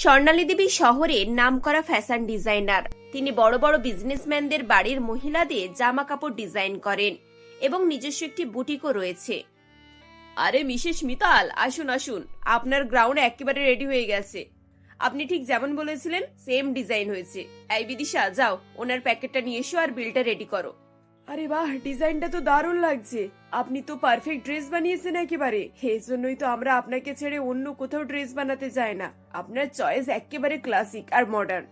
স্বর্ণালী দেবী শহরের নামকরা fashion designer তিনি বড় বড় বিজনেসম্যানদের বাড়ির মহিলাদের জামা কাপড় ডিজাইন করেন এবং নিজস্ব একটি বুটিকও রয়েছে। আরে মিসেস মিতাল, আসুন আসুন। আপনার গ্রাউন্ড একেবারে রেডি হয়ে গেছে। আপনি ঠিক যেমন বলেছিলেন সেম ডিজাইন হয়েছে। এই বিদিশা, যাও, ওনার প্যাকেটটা নিয়ে এসো আর বিলটা রেডি করো। আরে বাহ, ডিজাইনটা তো দারুণ লাগছে। আপনি তো পারফেক্ট ড্রেস বানিয়েছেন একেবারে। এই জন্যই তো আমরা আপনাকে ছেড়ে অন্য কোথাও ড্রেস বানাতে যাই না। আপনার চয়েস একেবারে ক্লাসিক আর মডার্ন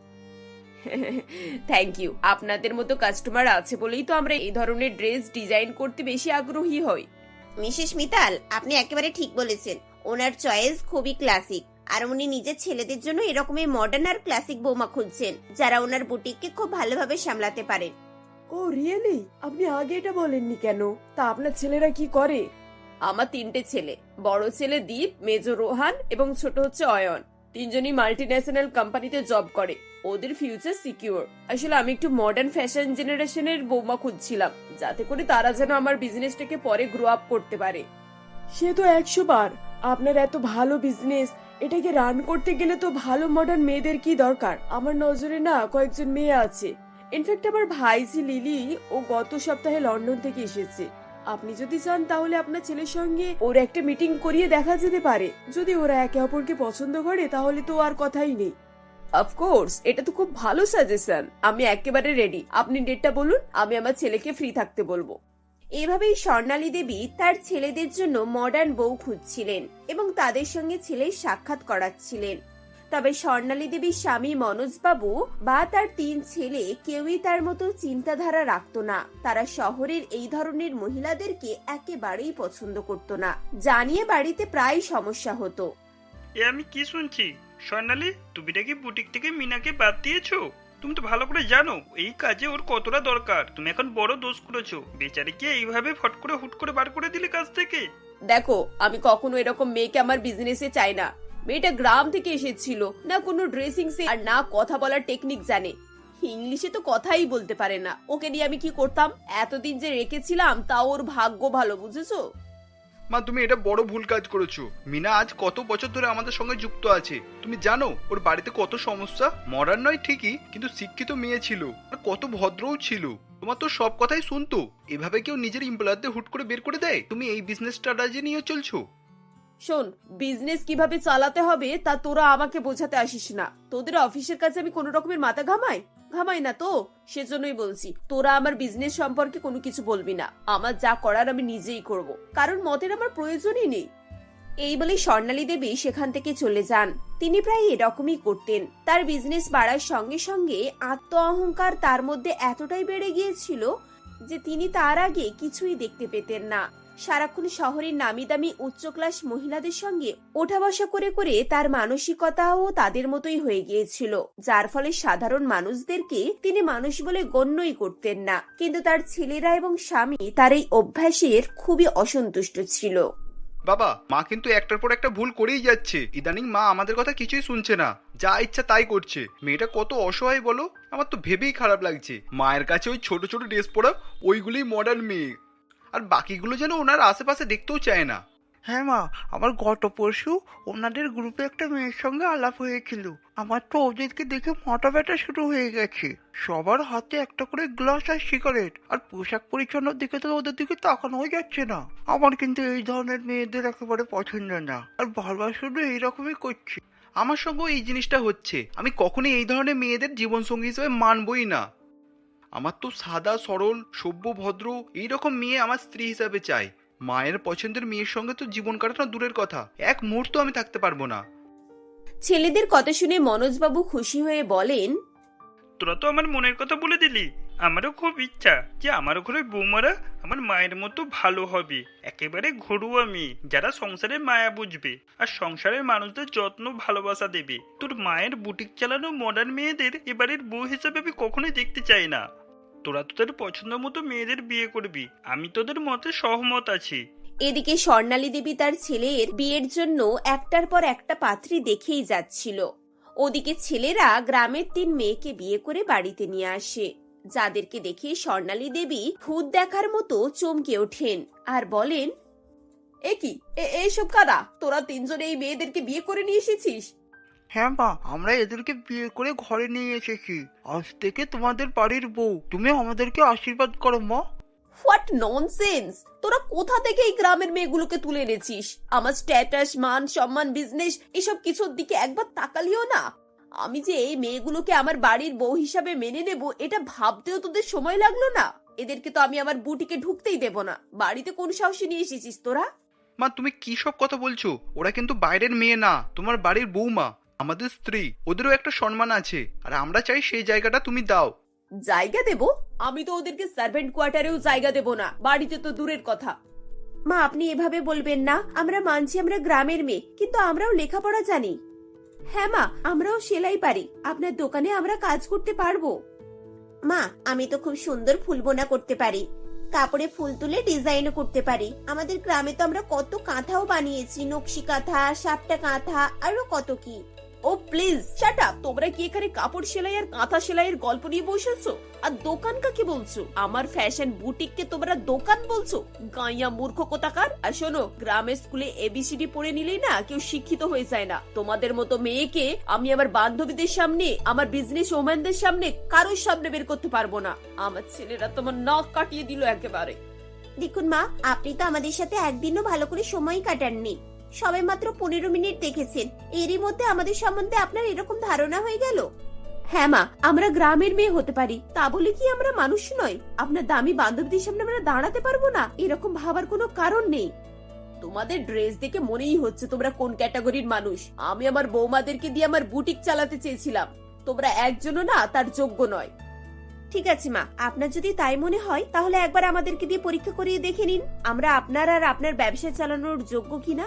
থ্যাংক ইউ আপনাদের মতো কাস্টমার আছে বলেই তো আমরা এই ধরনের ড্রেস ডিজাইন করতে বেশি আগ্রহী হই। মিসেস মিতাল, আপনি একেবারে ঠিক বলেছেন। ওনার চয়েস খুবই ক্লাসিক আর উনি নিজের ছেলেদের জন্য এরকমই মডার্ন আর ক্লাসিক বৌমা খুঁজছেন, যারা ওনার বুটিককে খুব ভালোভাবে সামলাতে পারেন। ও রিয়েলি আপনি আগে এটা বলেননি কেন? তা আপনার ছেলেরা কি করে? আমার তিনটে ছেলে বড় ছেলে দীপ মেজ রোহান এবং ছোট হচ্ছে অয়ন। তিনজনই মাল্টি ন্যাশনাল কোম্পানিতে জব করে। ওদের ফিউচার সিকিউর আসলে আমি একটু মডার্ন ফ্যাশন জেনারেশনের বৌমা খুঁজছিলাম যাতে করে তারা যেন আমার বিজনেসটাকে পরে গ্রো আপ করতে পারে। সে তো একশো বার। আপনার এত ভালো বিজনেস এটাকে রান করতে গেলে তো ভালো মডার্ন মেয়েদের কি দরকার? আমার নজরে না কয়েকজন মেয়ে আছে। ইনফ্যাক্ট আমার ভাইজি লিলি, ও গত সপ্তাহে লন্ডন থেকে এসেছে। আপনি যদি চান, তাহলে আপনার ছেলের সঙ্গে ওর একটা মিটিং করিয়ে দেখা যেতে পারে। যদি ওরা একে অপরকে পছন্দ করে, তাহলে তো আর কথাই নেই। অফকোর্স এটা তো খুব ভালো সাজেশন আমি একেবারে রেডি আপনি ডেটটা বলুন, আমি আমার ছেলেকে ফ্রি থাকতে বলব। এভাবেই স্বর্ণালী দেবী তার ছেলেদের জন্য মডার্ন বউ খুঁজছিলেন এবং তাদের সঙ্গে ছেলের সাক্ষাৎ করাচ্ছিলেন। তবে স্বর্ণালী দেবীর স্বামী মনোজবাবু বা তার তিন ছেলে কেউই তার মতো চিন্তাধারা রাখতো না। তারা শহরের এই ধরনের মহিলাদেরকে একেবারেই পছন্দ করত না। জানিয়ে বাড়িতে প্রায় সমস্যা হতো। এ আমি কি শুনছি? স্বর্ণালী তুমি নাকি বুটিক থেকে মিনাকে বাদ দিয়েছ? তুমি তো ভালো করে জানো এই কাজে ওর কতটা দরকার। তুমি এখন বড় দোষ করেছ। বেচারিকে এইভাবে ফট করে হুট করে বার করে দিলে কাজ থেকে। দেখো আমি কখনো এরকম মেয়েকে আমার বিজনেসে চাই না। মেয়েটা গ্রাম থেকে এসেছিল। না কোনো ড্রেসিং সে আর না কথা বলার টেকনিক জানে। ইংলিশে তো কথাই বলতে পারে না। ওকে নিয়ে আমি কি করতাম? এতদিন যে রেখেছিলাম তা ওর ভাগ্য ভালো, বুঝেছ? মা, তুমি এটা বড় ভুল কাজ করেছ। মিনা আজ কত বছর ধরে আমাদের সঙ্গে যুক্ত আছে। তুমি জানো, ওর বাড়িতে কত সমস্যা? মডার্ন নয় ঠিকই, কিন্তু শিক্ষিত মেয়ে ছিল। আর কত ভদ্রও ছিল। তোমার তো সব কথাই শুনতো। এভাবে কেউ নিজের এমপ্লয়ারদের হুট করে বের করে দেয়? তুমি এই বিজনেস স্ট্র্যাটেজি নিয়ে চলছো? শোন বিজনেস কীভাবে চালাতে হবে তা তোরা আমাকে বোঝাতে আসিস না। তোদের অফিসের কাছে আমি কোনো রকমের মাথা ঘামাই? ঘামাই না তো? সেজন্যই বলছি, তোরা আমার বিজনেস সম্পর্কে কোনো কিছু বলবি না। আমার যা করার আমি নিজেই করব। কারণ মতের আমার প্রয়োজনই নেই। এই বলে স্বর্ণালী দেবী সেখান থেকে চলে যান। তিনি প্রায় এরকমই করতেন। তার বিজনেস বাড়ার সঙ্গে সঙ্গে আত্ম অহংকার তার মধ্যে এতটাই বেড়ে গিয়েছিল যে তিনি তার আগে কিছুই দেখতে পেতেন না। সারাক্ষণ শহরের নামি দামি উচ্চ ক্লাস মহিলাদের সঙ্গে ওঠা বসা করে করে তার মানসিকতাও তাদের মতোই হয়ে গিয়েছিল, যার ফলে সাধারণ মানুষদেরকে তিনি মানুষ বলে গণ্যই করতেন না। কিন্তু তার ছেলেরা এবং স্বামী তার এই অভ্যাসের খুবই অসন্তুষ্ট ছিল। বাবা, মা কিন্তু একটার পর একটা ভুল করেই যাচ্ছে। ইদানিং মা আমাদের কথা কিছুই শুনছে না। যা ইচ্ছা তাই করছে। মেয়েটা কত অসহায় বলো? আমার তো ভেবেই খারাপ লাগছে। মায়ের কাছে ওই ছোট ছোট ড্রেস পরা ওইগুলোই মডার্ন মেয়ে। আর বাকিগুলো যেন ওনার আশেপাশে দেখতেও চায় না। হ্যাঁ মা আমার গত পরশু ওনাদের গ্রুপে একটা মেয়ের সঙ্গে আলাপ হয়েছিল। আমার তো ওদেরকে দেখে মাথা ব্যথা শুরু হয়ে গেছে। সবার হাতে একটা করে গ্লাস আর সিগারেট আর পোশাক পরিচ্ছন্নর দিকে তো ওদের দিকে তাকানোই যাচ্ছে না। আমার কিন্তু এই ধরনের মেয়েদের একেবারে পছন্দ না আর বারবার শুধু এইরকমই করছে। আমার সঙ্গেও এই জিনিসটা হচ্ছে। আমি কখনোই এই ধরনের মেয়েদের জীবনসঙ্গী হিসেবে মানবই না। আমার তো সাদা সরল সভ্য ভদ্র এইরকম মেয়ে আমার স্ত্রী হিসাবে চাই। মায়ের পছন্দের মেয়ের সঙ্গে তো জীবন কাটানো দূরের কথা। এক মুহূর্ত আমি থাকতে পারব না। ছেলেদের কথা শুনে মনোজবাবু খুশি হয়ে বলেন তোরা তো আমার মনের কথা বলে দিলি। আমারও খুব ইচ্ছা যে আমার ঘরে বৌমারা আমার মায়ের মতো ভালো হবে। একেবারে ঘরুয়া মেয়ে যারা সংসারের মায়া বুঝবে আর সংসারের মানুষদের যত্ন ভালোবাসা দেবে। তোর মায়ের বুটিক চালানো মডার্ন মেয়েদের এবারের বউ হিসেবে আমি কখনোই দেখতে চাই না। তোরা তোদের পছন্দ মতো মেয়েদের বিয়ে করবি। আমি তোদের মতে সহমত আছি। এদিকে স্বর্ণালী দেবী তার ছেলের বিয়ের জন্য একটার পর একটা পাত্রী দেখেই যাচ্ছিল। ওদিকে ছেলেরা গ্রামের তিন মেয়েকে বিয়ে করে বাড়িতে নিয়ে আসে। যাদেরকে দেখে স্বর্ণালী দেবী ভূত দেখার মতো চমকে ওঠেন আর বলেন এ কি? এ- এইসব কারা? তোরা তিনজন এই মেয়েদেরকে বিয়ে করে নিয়ে এসেছিস? হ্যাঁ মা আমরা এদেরকে বিয়ে করে ঘরে নিয়ে এসেছি। আজ থেকে তোমাদের বাড়ির বউ। তুমি আমাদেরকে আশীর্বাদ করো মা। What nonsense! তোরা কোথা থেকে এই গ্রামের মেয়েগুলোকে তুলে এনেছিস? আমার স্ট্যাটাস মান সম্মান বিজনেস এসব কিছুর দিকে একবার তাকালিও না। আমি যে এই মেয়েগুলোকে আমার বাড়ির বউ হিসাবে মেনে নেব এটা ভাবতেও তোদের সময় লাগল না? এদেরকে তো আমি আমার বুটিকে ঢুকতেই দেব না। বাড়িতে কোন সাহসে নিয়ে এসেছিস তোরা? মা তুমি কি সব কথা বলছো? ওরা কিন্তু বাইরের মেয়ে না তোমার বাড়ির বৌমা আমাদের স্ত্রী, ওদেরও একটা সম্মান আছে। আর আমরা চাই সেই জায়গাটা তুমি দাও। জায়গা দেব? আমি তো ওদেরকে সার্ভেন্ট কোয়ার্টারেও জায়গা দেব না। বাড়িতে তো দূরের কথা। মা, আপনি এভাবে বলবেন না। আমরা মানছি আমরা গ্রামের মেয়ে, কিন্তু আমরাও লেখাপড়া জানি। হ্যাঁ মা, আমরাও সেলাই পারি। আপনার দোকানে আমরা কাজ করতে পারব। মা, আমি তো খুব সুন্দর ফুল বোনা করতে পারি। কাপড়ে ফুল তুলে ডিজাইনও করতে পারি। আমাদের গ্রামে তো আমরা কত কাঁথাও বানিয়েছি। নকশি কাঁথা, সাপটা কাঁথা, আরও কত কি। ও প্লিজ শাট আপ তোমরা কি এখানে কাপড় সেলাই আর কাঁথা সেলাইয়ের গল্প নিয়ে বসেছো আর দোকান কাকে বলছো? আমার ফ্যাশন বুটিককে তোমরা দোকান বলছো? গাইয়া মূর্খ কোথাকার? আর শোনো, গ্রামের স্কুলে এবিসিডি পড়ে নিলেই না কেউ শিক্ষিত হয়ে যায় না। তোমাদের মতো মেয়েকে আমি আমার বান্ধবীদের সামনে, আমার বিজনেস ওম্যানদের সামনে কারোর সামনে বের করতে পারব না। আমার ছেলেরা তোমার নখ কাটিয়ে দিল একেবারে। দেখুন মা, আপনি তো আমাদের সাথে একদিনও ভালো করে সময় কাটাননি। সবে মাত্র পনেরো মিনিট দেখেছেন। এরই মধ্যে আমাদের সম্বন্ধে আপনার এরকম ধারণা হয়ে গেল? হ্যাঁ মা, আমরা গ্রামের মেয়ে হতে পারি। তা বলে কি আমরা মানুষ নয় আপনার দামি বান্ধবীদের সামনে আমরা দাঁড়াতে পারব না? এরকম ভাবার কোনো কারণ নেই। তোমাদের ড্রেস দেখে মনেই হচ্ছে তোমরা কোন ক্যাটাগরির মানুষ। আমি আমার বৌমাদেরকে দিয়ে আমার বুটিক চালাতে চেয়েছিলাম। তোমরা একজনও না, তার যোগ্য নয়। ঠিক আছে মা, আপনার যদি তাই মনে হয়, তাহলে একবার আমাদেরকে দিয়ে পরীক্ষা করিয়ে দেখে নিন। আমরা আপনার আর আপনার ব্যবসা চালানোর যোগ্য কিনা?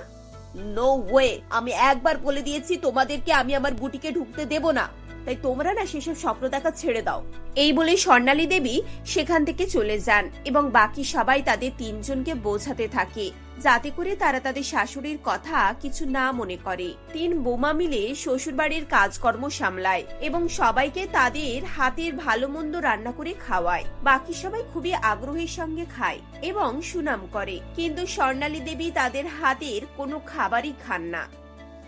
নো ওয়ে আমি একবার বলে দিয়েছি, তোমাদেরকে আমি আমার বুটিকে ঢুকতে দেব না। তাই তোমরা না সেসব স্বপ্ন দেখা ছেড়ে দাও। এই বলে স্বর্ণালী দেবী সেখান থেকে চলে যান এবং বাকি সবাই তাদের তিনজনকে বোঝাতে থাকে। যাতে করে তারা তাদের শাশুড়ির কথা কিছু না মনে করে। তিন বোমা মিলে শ্বশুরবাড়ির কাজকর্ম সামলায় এবং সবাইকে তাদের হাতের ভালো মন্দ রান্না করে খাওয়ায়। বাকি সবাই খুবই আগ্রহের সঙ্গে খায় এবং সুনাম করে। কিন্তু স্বর্ণালী দেবী তাদের হাতের কোনো খাবারই খান না।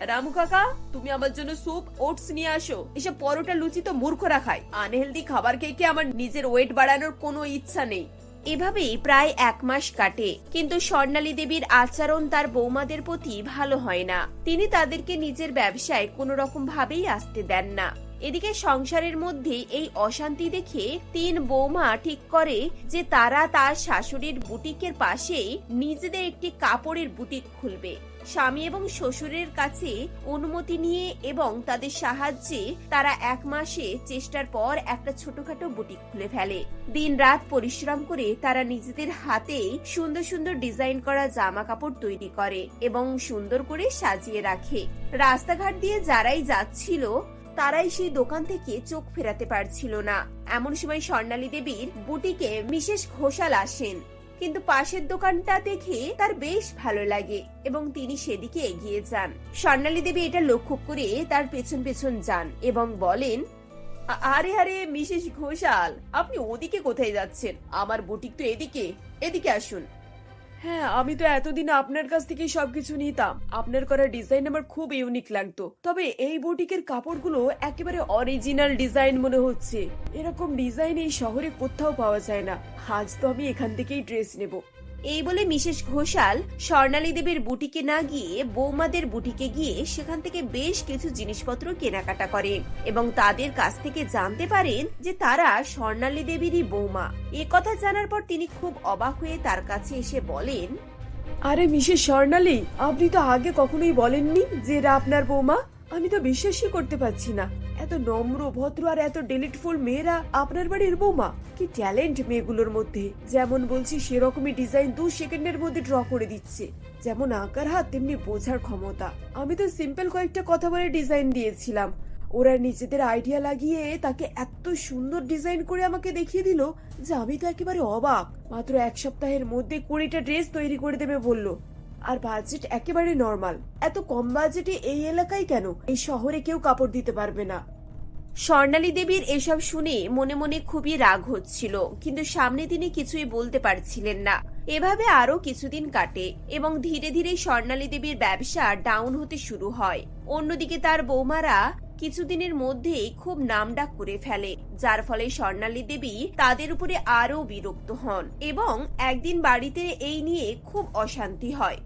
রামু কাকা, তুমি আমার জন্য স্যুপ, ওটস নিয়ে আসো। এসব পরোটা, লুচি তো মূর্খরা খায়। আনহেলদি খাবার খেয়ে কি আমার নিজের ওয়েট বাড়ানোর কোনো ইচ্ছা নেই? এভাবেই প্রায় এক মাস কাটে। কিন্তু স্বর্ণালী দেবীর আচরণ তার বৌমাদের প্রতি ভালো হয় না। তিনি তাদেরকে নিজের ব্যবসায় কোনো রকম ভাবেই আসতে দেন না। এদিকে সংসারের মধ্যে এই অশান্তি দেখে তিন বৌমা ঠিক করে যে তারা তার শাশুড়ির বুটিকের পাশেই নিজেদের একটি কাপড়ের বুটিক খুলবে। স্বামী এবং শ্বশুরের কাছে অনুমতি নিয়ে এবং তাদের সাহায্যে তারা এক মাসে চেষ্টার পর একটা ছোটখাটো বুটিক খুলে ফেলে। দিন রাত পরিশ্রম করে তারা নিজেদের হাতে সুন্দর সুন্দর ডিজাইন করা জামা কাপড় তৈরি করে এবং সুন্দর করে সাজিয়ে রাখে। রাস্তাঘাট দিয়ে যারাই যাচ্ছিল, তারাই সেই দোকান থেকে চোখ ফেরাতে পারছিল না। এমন সময় স্বর্ণালী দেবীর বুটিকে মিসেস ঘোষাল আসেন। কিন্তু পাশের দোকানটা দেখে তার বেশ ভালো লাগে এবং তিনি সেদিকে এগিয়ে যান। স্বর্ণালী দেবী এটা লক্ষ্য করে তার পেছন পেছন যান এবং বলেন আরে আরে, মিসেস ঘোষাল, আপনি ওদিকে কোথায় যাচ্ছেন? আমার বুটিক তো এদিকে। এদিকে আসুন। হ্যাঁ আমি তো এতদিন আপনার কাছ থেকেই সবকিছু নিতাম। আপনার করা ডিজাইন আমার খুব ইউনিক লাগতো। তবে এই বুটিকের কাপড়গুলো একেবারে অরিজিনাল ডিজাইন মনে হচ্ছে। এরকম ডিজাইন এই শহরে কোথাও পাওয়া যায় না। আজ তো আমি এখান থেকেই ড্রেস নেব। এই বলে মিসেস ঘোষাল স্বর্ণালী দেবীর বুটিকে না গিয়ে বৌমাদের বুটিকে গিয়ে সেখান থেকে বেশ কিছু জিনিসপত্র কেনাকাটা করেন এবং তাদের কাছ থেকে জানতে পারেন যে তারা স্বর্ণালী দেবীরই বৌমা। এ কথা জানার পর তিনি খুব অবাক হয়ে তার কাছে এসে বলেন, আরে মিসেস স্বর্ণালী, আপনি তো আগে কখনোই বলেননি যে এরা আপনার বৌমা? আমি তো বিশ্বাসই করতে পারছি না। এত নম্র, ভদ্র আর এত ডেলিটফুল মেয়েরা আপনার বাড়ির বৌমা? কি ট্যালেন্ট মেয়েগুলোর মধ্যে। যেমন বলছি, সেরকমই ডিজাইন দু সেকেন্ডের মধ্যে ড্র করে দিচ্ছে। যেমন আঁকার হাত, তেমনি বোঝার ক্ষমতা। আমি তো সিম্পল কয়েকটা কথা বলে ডিজাইন দিয়েছিলাম। ওরা নিজেদের আইডিয়া লাগিয়ে তাকে এত সুন্দর ডিজাইন করে আমাকে দেখিয়ে দিল যে আমি তো একেবারে অবাক। মাত্র এক সপ্তাহের মধ্যে কুড়িটা ড্রেস তৈরি করে দেবে বলল। আর বাজেট একেবারে নর্মাল এত কম বাজেটে এই এলাকায় কেন? এই শহরে কেউ কাপড় দিতে পারবে না। স্বর্ণালী দেবীর এসব শুনে মনে মনে খুবই রাগ হচ্ছিল, কিন্তু সামনে তিনি কিছুই বলতে পারছিলেন না। এভাবে আরও কিছুদিন কাটে এবং ধীরে ধীরে স্বর্ণালী দেবীর ব্যবসা ডাউন হতে শুরু হয়। অন্যদিকে তার বৌমারা কিছুদিনের মধ্যেই খুব নামডাক করে ফেলে, যার ফলে স্বর্ণালী দেবী তাদের উপরে আরও বিরক্ত হন এবং একদিন বাড়িতে এই নিয়ে খুব অশান্তি হয়।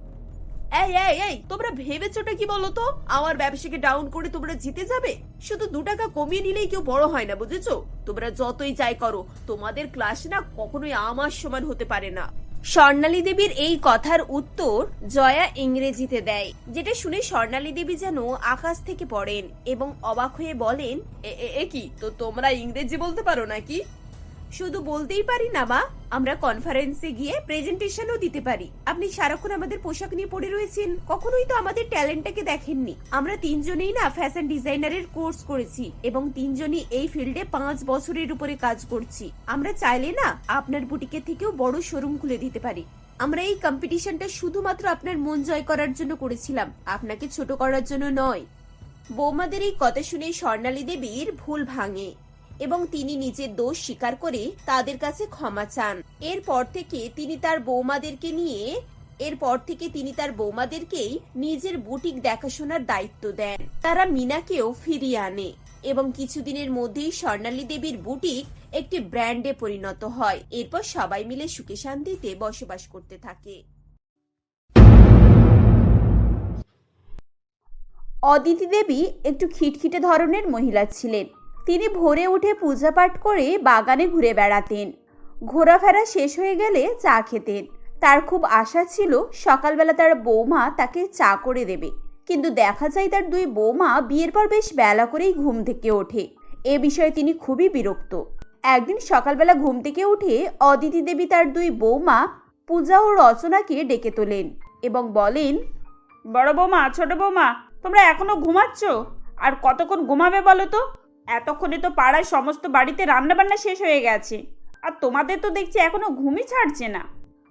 এই এই এই, তোমরা ভেবেছোটা কি বলো তো আমার ব্যবসাকে ডাউন করে তোমরা জিতে যাবে? শুধু দু টাকা কমিয়ে নিলেই কেউ বড় হয় না, বুঝেছ? তোমরা যতই যাই করো, তোমাদের ক্লাস না কখনোই আমার সমান হতে পারে না। স্বর্ণালী দেবীর এই কথার উত্তর জয়া ইংরেজিতে দেয়, যেটা শুনে স্বর্ণালী দেবী যেন আকাশ থেকে পড়েন এবং অবাক হয়ে বলেন এ- কি? তো তোমরা ইংরেজি বলতে পারো নাকি? শুধু বলতেই পারি না, মা, আমরা কনফারেন্সে গিয়ে প্রেজেন্টেশনও দিতে পারি। আপনি সারাক্ষণ আমাদের পোশাক নিয়ে পড়ে রয়েছেন, কখনোই তো আমাদের ট্যালেন্টটাকে দেখেননি। আমরা তিনজনেই না ফ্যাশন ডিজাইনারের কোর্স করেছি এবং তিনজনই এই ফিল্ডে পাঁচ বছরের উপরে কাজ করছি। আমরা চাইলে না আপনার বুটিকে থেকেও বড় শোরুম খুলে দিতে পারি। আমরা এই কম্পিটিশনটা শুধুমাত্র আপনার মন জয় করার জন্য করেছিলাম, আপনাকে ছোট করার জন্য নয়। বৌমাদের এই কথা শুনে স্বর্ণালী দেবীর ভুল ভাঙে। এবং তিনি নিজের দোষ স্বীকার করে তাদের কাছে ক্ষমা চান। এরপর থেকে তিনি তার বৌমাদেরকে নিয়ে, এরপর থেকে তিনি তার বৌমাদেরকেই নিজের বুটিক দেখাশোনার দায়িত্ব দেন। তারা মিনাকেও ফিরিয়ে আনে এবং কিছুদিনের মধ্যেই স্বর্ণালী দেবীর বুটিক একটি ব্র্যান্ডে পরিণত হয়। এরপর সবাই মিলে সুখে শান্তিতে বসবাস করতে থাকে। অদিতি দেবী একটু খিটখিটে ধরনের মহিলা ছিলেন। তিনি ভোরে উঠে পূজা পাঠ করে বাগানে ঘুরে বেড়াতেন। ঘোরাফেরা শেষ হয়ে গেলে চা খেতেন। তার খুব আশা ছিল সকালবেলা তার বৌমা তাকে চা করে দেবে। কিন্তু দেখা যায় তার দুই বৌমা বিয়ের পর বেশ বেলা করেই ঘুম থেকে ওঠে। এ বিষয়ে তিনি খুবই বিরক্ত। একদিন সকালবেলা ঘুম থেকে উঠে অদিতি দেবী তার দুই বৌমা পূজা ও রচনাকে ডেকে তোলেন এবং বলেন, বড় বৌমা, ছোট বৌমা, তোমরা এখনও ঘুমাচ্ছ? আর কতক্ষণ ঘুমাবে বলো তো? এতক্ষণে তো পাড়ায় সমস্ত বাড়িতে রান্নাবান্না শেষ হয়ে গেছে। আর তোমাদের তো দেখছি এখনও ঘুমই ছাড়ছে না।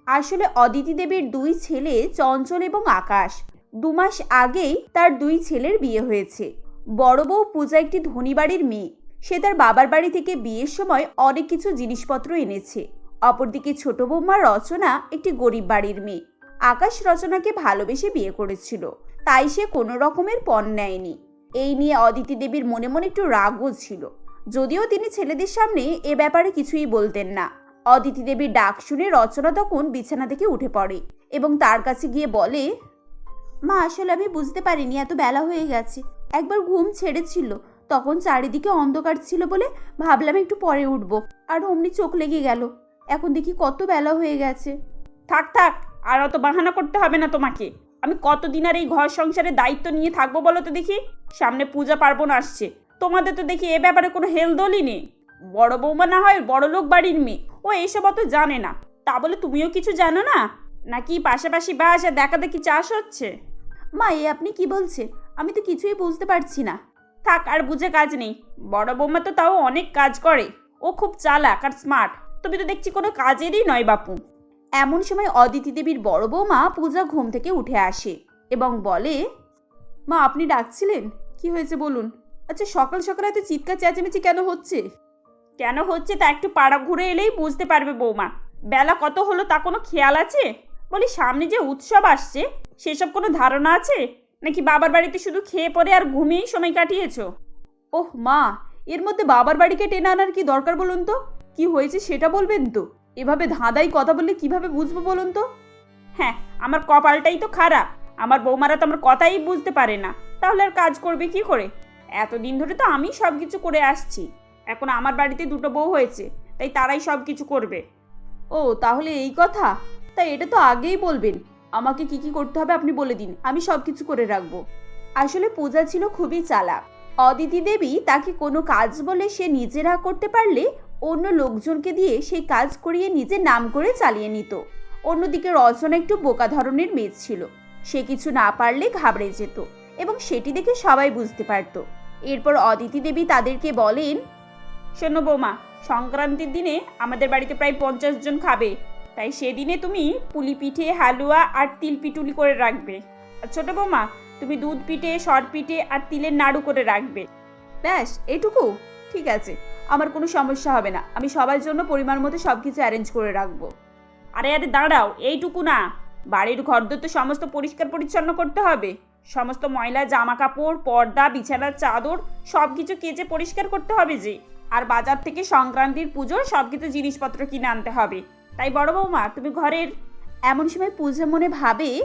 আসলে অদিতি দেবীর দুই ছেলে চঞ্চল এবং আকাশ। দু মাস আগেই তার দুই ছেলের বিয়ে হয়েছে। বড় বউ পূজা একটি ধনী বাড়ির মেয়ে। সে তার বাবার বাড়ি থেকে বিয়ের সময় অনেক কিছু জিনিসপত্র এনেছে। অপরদিকে ছোট বৌমা রচনা একটি গরিব বাড়ির মেয়ে। আকাশ রচনাকে ভালোবেসে বিয়ে করেছিল। তাই সে কোনো রকমের পণ নেয়নি। এই নিয়ে অদিতি দেবীর মনে মনে একটু রাগও ছিল। যদিও তিনি ছেলেদের সামনে এ ব্যাপারে কিছুই বলতেন না। অদিতি দেবীর ডাক শুনে রচনা তখন বিছানা থেকে উঠে পড়ে এবং তার কাছে গিয়ে বলে, মা, আসলে আমি বুঝতে পারিনি, এত বেলা হয়ে গেছে। একবার ঘুম ছেড়েছিল, তখন চারিদিকে অন্ধকার ছিল বলে ভাবলাম একটু পরে উঠবো। আর অমনি চোখ লেগে গেল, এখন দেখি কত বেলা হয়ে গেছে। থাক থাক, আর অত বাহানা করতে হবে না তোমাকে। আমি কতদিন আর এই ঘর সংসারের দায়িত্ব নিয়ে থাকব বলো তো দেখি? সামনে পূজা পার্বণ আসছে। তোমাদের তো দেখি এ ব্যাপারে কোনো হেলদোলই নেই। বড় বৌমা না হয় বড় লোক বাড়ির মেয়ে। ও এইসব অত জানে না। তা বলে তুমিও কিছু জানো না? নাকি পাশাপাশি বাস আর দেখা দেখি চাষ হচ্ছে? মা এ আপনি কি বলছেন আমি তো কিছুই বুঝতে পারছি না। থাক আর বুঝে কাজ নেই। বড় বৌমা তো তাও অনেক কাজ করে। ও খুব চালাক আর স্মার্ট তুমি তো দেখছি কোনো কাজেরই নয় বাপু। এমন সময় অদিতি দেবীর বড় বৌমা পূজা ঘুম থেকে উঠে আসে এবং বলে, মা, আপনি ডাকছিলেন? কি হয়েছে বলুন? আচ্ছা সকাল সকাল এত চিৎকার চেঁচামেচি কেন হচ্ছে? কেন হচ্ছে তা একটু পাড়া ঘুরে এলেই বুঝতে পারবে বৌমা। বেলা কত হলো তা কোনো খেয়াল আছে? বলি, সামনে যে উৎসব আসছে, সেসব কোনো ধারণা আছে? নাকি বাবার বাড়িতে শুধু খেয়ে পরে আর ঘুমিয়েই সময় কাটিয়েছো? ওহ মা, এর মধ্যে বাবার বাড়িকে টেনে আনার কি দরকার বলুন তো? কি হয়েছে সেটা বলবেন তো? এভাবে ধাঁধাই কথা বললে কীভাবে বুঝব বলুন তো? হ্যাঁ আমার কপালটাই তো খারাপ। আমার বৌমারা তো আমার কথাই বুঝতে পারে না। তাহলে আর কাজ করবে কি করে? এতদিন ধরে তো আমি সব কিছু করে আসছি। এখন আমার বাড়িতে দুটো বউ হয়েছে, তাই তারাই সব কিছু করবে। ও, তাহলে এই কথা? তাই এটা তো আগেই বলবেন। আমাকে কি কি করতে হবে আপনি বলে দিন, আমি সব কিছু করে রাখব। আসলে পূজা ছিল খুবই চালাক। অদিতি দেবী তাকে কোনো কাজ বলে সে নিজেরা করতে পারলে অন্য লোকজনকে দিয়ে সেই কাজ করিয়ে নিজে নাম করে চালিয়ে নিত। অন্যদিকে রচনা একটু বোকা ধরনের মেয়ে ছিল। সে কিছু না পারলে ঘাবড়ে যেত এবং সেটি দেখে সবাই বুঝতে পারত। এরপর অদিতি দেবী তাদেরকে বলেন, শোনো বৌমা, সংক্রান্তির দিনে আমাদের বাড়িতে প্রায় পঞ্চাশ জন খাবে। তাই সেদিনে তুমি পুলি পিঠে, হালুয়া আর তিল পিটুলি করে রাখবে। আর ছোটো বৌমা, তুমি দুধ পিঠে সর পিঠে আর তিলের নাড়ু করে রাখবে। ব্যাস, এটুকু? ঠিক আছে। আমার কোনো সমস্যা হবে না। আমি সবার জন্য পরিমাণ মতো সব কিছু অ্যারেঞ্জ করে রাখব। আরে আরে, দাঁড়াও, এইটুকু না। বাড়ির ঘরদোর তো সমস্ত পরিষ্কার পরিচ্ছন্ন করতে হবে। সমস্ত ময়লা জামা কাপড় পর্দা, বিছানার চাদর সব কিছু কেচে পরিষ্কার করতে হবে যে। আর বাজার থেকে সংক্রান্তির পুজোর সব কিছু জিনিসপত্র কিনে আনতে হবে। তাই বড় বৌমা, তুমি ঘরের এমন সময় পূজা মনে ভাবে,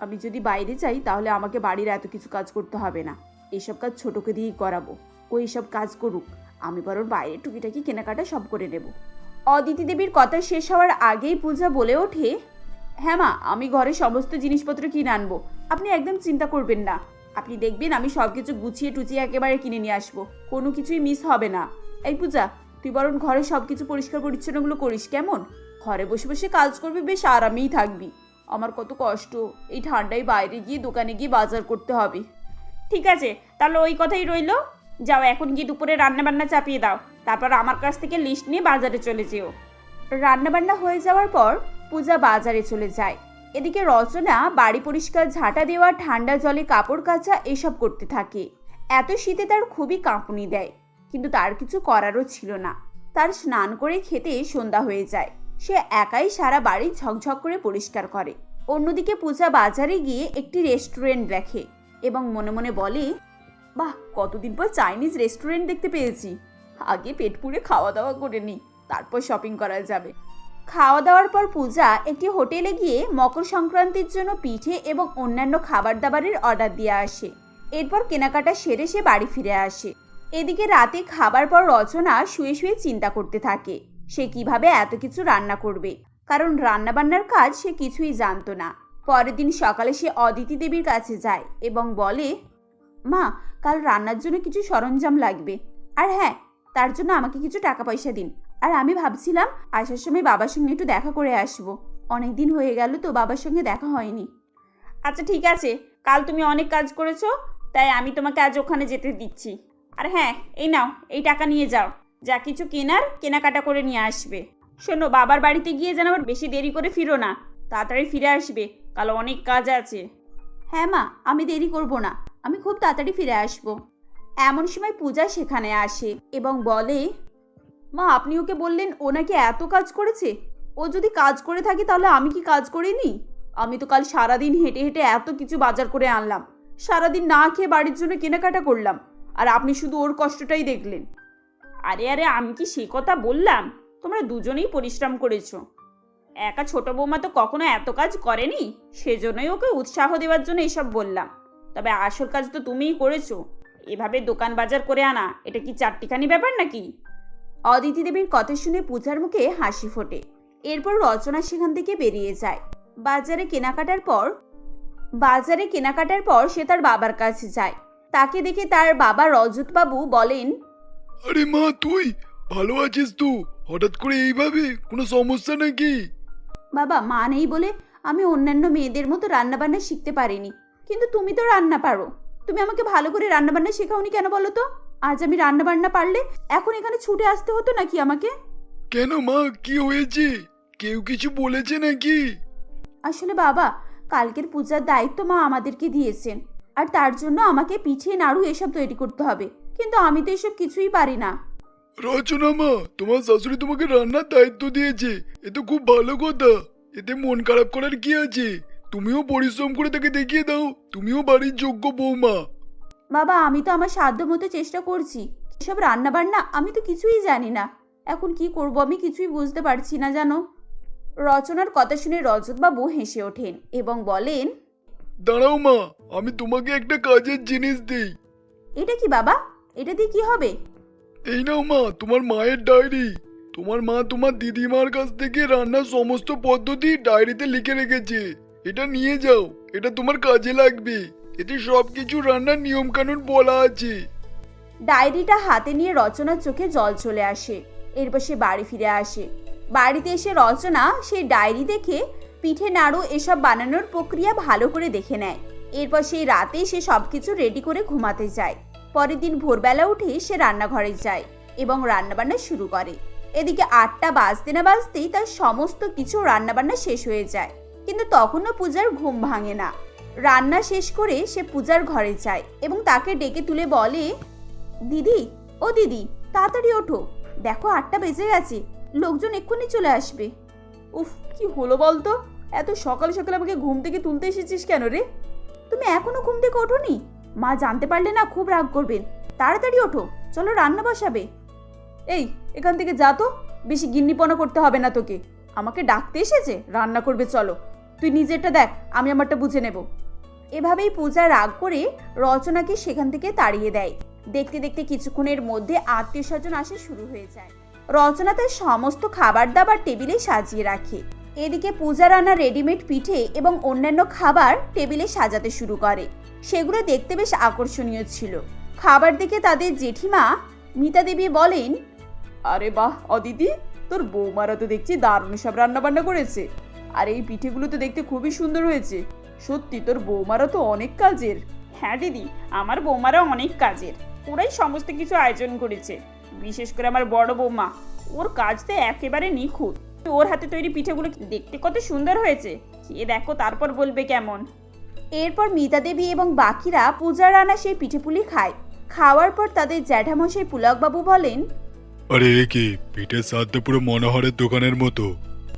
আমি যদি বাইরে যাই, তাহলে আমাকে বাড়ির এত কিছু কাজ করতে হবে না। এইসব কাজ ছোটকে দিয়েই করাবো। ও এইসব কাজ করুক। আমি বরং বাইরে টুকিটাকি কেনাকাটা সব করে নেব। অদিতি দেবীর কথা শেষ হওয়ার আগেই পূজা বলে ওঠে হ্যাঁ মা, আমি ঘরে সমস্ত জিনিসপত্র কিনে আনব। আপনি একদম চিন্তা করবেন না। আপনি দেখবেন আমি সব কিছু গুছিয়ে টুচিয়ে একেবারে কিনে নিয়ে আসব। কোনো কিছুই মিস হবে না। এই পূজা, তুই বরং ঘরে সব কিছু পরিষ্কার পরিচ্ছন্নগুলো করিস কেমন? ঘরে বসে বসে কাজ করবি, বেশ আরামেই থাকবি। আমার কত কষ্ট। এই ঠান্ডায় বাইরে গিয়ে দোকানে গিয়ে বাজার করতে হবে। ঠিক আছে, তাহলে ওই কথাই রইল। যাও, এখন গিয়ে দুপুরে রান্নাবান্না চাপিয়ে দাও। তারপর আমার কাছ থেকে লিস্ট নিয়ে বাজারে চলে যেও। রান্নাবান্না হয়ে যাওয়ার পর পূজা বাজারে চলে যায়। এদিকে রচনা, বাড়ি পরিষ্কার, ঝাঁটা দেওয়া, ঠান্ডা জলে কাপড় কাচা, এসব করতে থাকে। এত শীতে তার খুবই কাঁপুনি দেয়, কিন্তু তার কিছু করারও ছিল না। তার স্নান করে খেতে সন্ধ্যা হয়ে যায়। সে একাই সারা বাড়ি ঝকঝক করে পরিষ্কার করে। অন্যদিকে পূজা বাজারে গিয়ে একটি রেস্টুরেন্ট দেখে এবং মনে মনে বলে বাহ, কতদিন পর চাইনিজ রেস্টুরেন্ট দেখতে পেয়েছি। আগে পেট পুড়ে খাওয়া দাওয়া করে নিই তারপর শপিং করা যাবে। খাওয়া দাওয়ার পর পূজা একটি হোটেলে গিয়ে মকর সংক্রান্তির জন্য পিঠে এবং অন্যান্য খাবার দাবারের অর্ডার দিয়ে আসে। এরপর কেনাকাটা সেরে সে বাড়ি ফিরে আসে। এদিকে রাতে খাবার পর রচনা শুয়ে শুয়ে চিন্তা করতে থাকে, সে কীভাবে এত কিছু রান্না করবে? কারণ রান্নাবান্নার কাজ সে কিছুই জানতো না। পরের দিন সকালে সে অদিতি দেবীর কাছে যায় এবং বলে, মা কাল রান্নার জন্য কিছু সরঞ্জাম লাগবে। আর হ্যাঁ তার জন্য আমাকে কিছু টাকা পয়সা দিন। আর আমি ভাবছিলাম আসার সময় বাবার সঙ্গে একটু দেখা করে আসব। অনেক দিন হয়ে গেল তো বাবার সঙ্গে দেখা হয়নি। আচ্ছা ঠিক আছে। কাল তুমি অনেক কাজ করেছ, তাই আমি তোমাকে আজ ওখানে যেতে দিচ্ছি। আর হ্যাঁ এই নাও, এই টাকা নিয়ে যাও। যা কিছু কেনার, কেনাকাটা করে নিয়ে আসবে। শোনো, বাবার বাড়িতে গিয়ে যেন আবার বেশি দেরি করে ফিরো না। তাড়াতাড়ি ফিরে আসবে, কাল অনেক কাজ আছে। হ্যাঁ মা, আমি দেরি করব না। আমি খুব তাড়াতাড়ি ফিরে আসব। এমন সময় পূজা সেখানে আসে এবং বলে, মা, আপনি ওকে বললেন ও নাকি এত কাজ করেছে? ও যদি কাজ করে থাকে তাহলে আমি কি কাজ করিনি? আমি তো কাল সারাদিন হেঁটে হেঁটে এত কিছু বাজার করে আনলাম। সারাদিন না খেয়ে বাড়ির জন্য কেনাকাটা করলাম। আর আপনি শুধু ওর কষ্টটাই দেখলেন। আরে আরে, আমি কি সে কথা বললাম? তোমরা দুজনেই পরিশ্রম করেছ। একা ছোট বৌমা তো কখনো এত কাজ করেনি। সেজন্যই ওকে উৎসাহ দেওয়ার জন্য এসব বললাম। তবে আসল কাজ তো তুমিই করেছ। এভাবে দোকান বাজার করে আনা এটা কি চারটিখানি ব্যাপার নাকি? অদিতি দেবীর কথা শুনে পূজার মুখে হাসি ফোটে। এরপর রচনা সেখান থেকে বেরিয়ে যায়। বাজারে কেনাকাটার পর বাজারে কেনাকাটার পর সে তার বাবার কাছে যায়। তাকে দেখে তার বাবা রজতবাবু বলেন আরে মা তুই ভালো আছিস তো? হঠাৎ করে এইভাবে? কোনো সমস্যা নাকি? বাবা মা নেই বলে আমি অন্যান্য মেয়েদের মতো রান্নাবান্না শিখতে পারিনি। কিন্তু তুমি তো রান্না পারো। তুমি আমাকে ভালো করে রান্নাবান্না শেখাওনি কেন বলো তো? আজ আমি রান্নাবান্না পারলে এখন এখানে ছুটে আসতে হতো নাকি আমাকে? কেন মা? কি হয়েছে? কেউ কিছু বলেছে নাকি? আসলে বাবা কালকের পূজার দায়িত্ব মা আমাদেরকে দিয়েছেন। আর তার জন্য আমাকে পিঠে নাড়ু এসব তৈরি করতে হবে। কিন্তু আমি তো এসব কিছুই পারি না। রচনা মা তোমার শাশুড়ি তোমাকে রান্নার দায়িত্ব দিয়েছে। এ তো খুব ভালো কথা। এতে মন খারাপ করার কি আছে? তুমিও পরিশ্রম করে তাকে দেখিয়ে দাও। তুমিও বাড়ির যোগ্য বৌমা। বাবা আমি তো আমার সাধ্য মতো চেষ্টা করছি। এসব রান্না বান্না আমি তো কিছুই জানি না। এখন কি করব আমি কিছুই বুঝতে পারছি না জানো? রচনার কথা শুনে রজতবাবু হেসে ওঠেন এবং বলেন দাঁড়াও মা আমি তোমাকে একটা কাজের জিনিস দিই। এটা কি বাবা? এটা দিয়ে কি হবে? এই নাও মা তোমার মায়ের ডায়েরি। তোমার মা তোমার দিদিমার কাছ থেকে রান্নার সমস্ত পদ্ধতি ডায়েরিতে লিখে রেখেছে। এটা নিয়ে যাও, এটা তোমার কাজে লাগবে। এতে সবকিছু রান্নার নিয়ম কানুন বলা আছে। ডায়েরিটা হাতে নিয়ে রচনার চোখে জল চলে আসে। এরপর সে বাড়ি ফিরে আসে। বাড়িতে এসে রচনা সেই ডায়েরি দেখে পিঠে নাড়ু এসব বানানোর প্রক্রিয়া ভালো করে দেখে নেয়। এরপর সেই রাতে সে সবকিছু রেডি করে ঘুমাতে যায়। পরের দিন ভোরবেলা উঠে সে রান্নাঘরে যায় এবং রান্নাবান্না শুরু করে। এদিকে আটটা বাজতে না বাজতেই তার সমস্ত কিছু রান্নাবান্না শেষ হয়ে যায়। কিন্তু তখনও পূজার ঘুম ভাঙে না। রান্না শেষ করে সে পূজার ঘরে যায় এবং তাকে ডেকে তুলে বলে, দিদি, ও দিদি, তাড়াতাড়ি ওঠো। দেখো আটটা বেজে গেছে, লোকজন এক্ষুনি চলে আসবে। উফ, কি হলো বলতো? এত সকাল সকাল আমাকে ঘুম থেকে তুলতে এসেছিস কেন রে? তুমি এখনও ঘুম থেকে ওঠোনি? মা জানতে পারলে না খুব রাগ করবেন। তাড়াতাড়ি ওঠো, চলো রান্না বসাবে। এই, এখান থেকে যা তো, বেশি গিন্নিপনা করতে হবে না তোকে। আমাকে ডাকতে এসেছে, রান্না করবে, চলো। তুই নিজেরটা দেখ, আমি আমারটা বুঝে নেব। এভাবেই পূজা রাগ করে রচনাকে সেখান থেকে তাড়িয়ে দেয়। দেখতে দেখতে কিছুক্ষণের মধ্যে আত্মীয় স্বজন আসা শুরু হয়ে যায়। রচনা তার সমস্ত খাবার দাবার টেবিলে সাজিয়ে রাখে। এদিকে পূজা রান্না রেডিমেড পিঠে এবং অন্যান্য খাবার টেবিলে সাজাতে শুরু করে। সেগুলো দেখতে বেশ আকর্ষণীয় ছিল। খাবার দেখে তাদের জেঠিমা মিতা দেবী বলেন, আরে বাহ, অদিতি, তোর বৌমারা তো দেখছি দারুণ সব রান্না বান্না করেছে। আর এই পিঠেগুলো তো দেখতে খুবই সুন্দর হয়েছে। সত্যি তোর বৌমারা তো অনেক কাজের। হ্যাঁ দিদি আমার বৌমারা অনেক কাজের। ওরাই সমস্ত কিছু আয়োজন করেছে। বিশেষ করে আমার বড় বৌমা। ওর কাজ তো একেবারে নিখুঁত। ওর হাতে তৈরি পিঠেগুলো দেখতে কত সুন্দর হয়েছে। খেয়ে দেখো তারপর বলবে কেমন। এরপর মিতা দেবী এবং বাকিরা পূজার রান্না সেই পিঠেপুলি খায়। খাওয়ার পর তাদের জ্যাঠামশাই পুলকবাবু বলেন আরে এ কি পিঠের স্বাদ তো পুরো মনোহরের দোকানের মতো।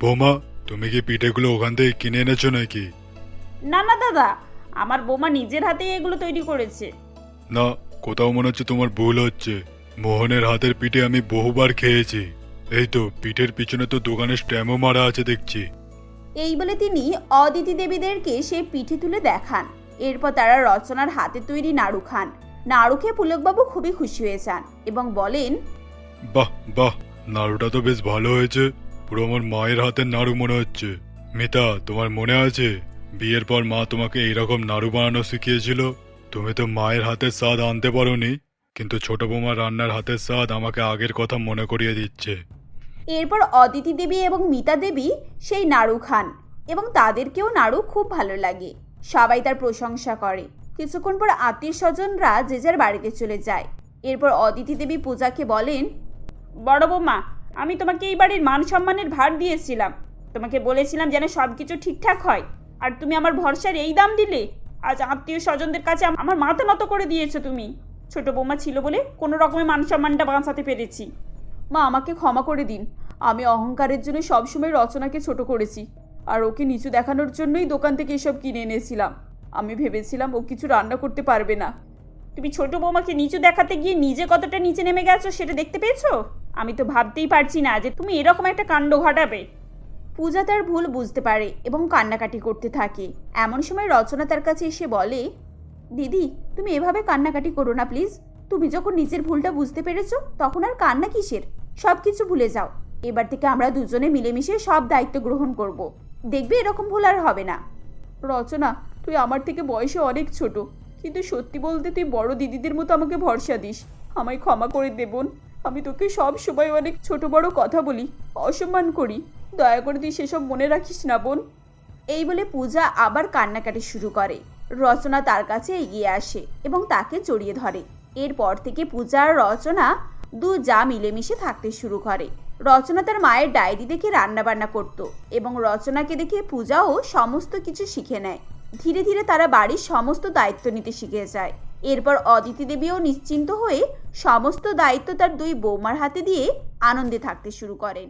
বৌমা তুমি কি পিঠেগুলো ওখান থেকে কিনে এনেছো নাকি? না না দাদা। আমার বৌমা নিজের হাতেই এগুলো তৈরি করেছে। না কোথাও মনে হচ্ছে তোমার ভুল হচ্ছে। মোহনের হাতের পিঠে আমি বহুবার খেয়েছি। এই তো পিঠের পিছনে তো দোকানের স্ট্যাম্পও মারা আছে দেখছি। এই বলে তিনি অদিতি দেবীদেরকে সেই পিঠে তুলে দেখান। এরপর তারা রচনার হাতে তৈরি নাড়ু খান। নাড়ু খেয়ে পুলকবাবু খুবই খুশি হয়ে যান এবং বলেন বাহ বাহ নাড়ুটা তো বেশ ভালো হয়েছে। পুরো আমার মায়ের হাতের নাড়ু মনে হচ্ছে। মিতা তোমার মনে আছে? বিয়ের পর মা তোমাকে এইরকম নাড়ু বানানো শিখিয়েছিল? তুমি তো মায়ের হাতের স্বাদ আনতে পারোনি। কিন্তু ছোট বৌমার রান্নার হাতের স্বাদ আমাকে আগের কথা মনে করিয়ে দিচ্ছে। এরপর অদিতি দেবী এবং মিতা দেবী সেই নাড়ু খান এবং তাদেরকেও নাড়ু খুব ভালো লাগে। সবাই তার প্রশংসা করে। কিছুক্ষণ পর আত্মীয় স্বজনরা যে যার বাড়িতে চলে যায়। এরপর অদিতি দেবী পূজাকে বলেন বড় বৌমা আমি তোমাকে এই বাড়ির মান সম্মানের ভার দিয়েছিলাম। তোমাকে বলেছিলাম যেন সব কিছু ঠিকঠাক হয়। আর তুমি আমার ভরসার এই দাম দিলে? আজ আত্মীয় স্বজনদের কাছে আমার মাথা নত করে দিয়েছ তুমি। ছোট বৌমা ছিল বলে কোনো রকমের মান সম্মানটা বাঁচাতে পেরেছি। মা, আমাকে ক্ষমা করে দিন। আমি অহংকারের জন্য সবসময় রচনাকে ছোট করেছি। আর ওকে নিচু দেখানোর জন্যই দোকান থেকে এসব কিনে এনেছিলাম। আমি ভেবেছিলাম ও কিছু রান্না করতে পারবে না। তুমি ছোট বৌমাকে নিচু দেখাতে গিয়ে নিজে কতটা নিচে নেমে গেছো সেটা দেখতে পেয়েছ? আমি তো ভাবতেই পারছি না যে তুমি এরকম একটা কাণ্ড ঘটাবে। পূজা তার ভুল বুঝতে পারে এবং কান্নাকাটি করতে থাকে। এমন সময় রচনা তার কাছে এসে বলে, দিদি, তুমি এভাবে কান্নাকাটি করো না প্লিজ। তুমি যখন নিজের ভুলটা বুঝতে পেরেছ, তখন আর কান্না কিসের? সব কিছু ভুলে যাও। এবার থেকে আমরা দুজনে মিলেমিশে সব দায়িত্ব গ্রহণ করব। দেখবে এরকম ভুল আর হবে না। রচনা, তুই আমার থেকে বয়সে অনেক ছোট। কিন্তু সত্যি বলতে তুই বড় দিদিদের মতো আমাকে ভরসা দিস। আমায় ক্ষমা করে দেবন আমি তোকে সব সময় অনেক ছোট বড় কথা বলি, অসম্মান করি। দয়া করে তুই সেসব মনে রাখিস না, বোন। এই বলে পূজা আবার কান্নাকাটি শুরু করে। রচনা তার কাছে এগিয়ে আসে এবং তাকে জড়িয়ে ধরে। এরপর থেকে পূজা আর রচনা দু যা মিলেমিশে থাকতে শুরু করে। রচনা তার মায়ের ডায়েরি দেখে রান্নাবান্না করত এবং রচনাকে দেখে পূজাও সমস্ত কিছু শিখে নেয়। ধীরে ধীরে তারা বাড়ির সমস্ত দায়িত্ব নিতে শিখে যায়। এরপর অদিতি দেবীও নিশ্চিন্ত হয়ে সমস্ত দায়িত্ব তার দুই বৌমার হাতে দিয়ে আনন্দে থাকতে শুরু করেন।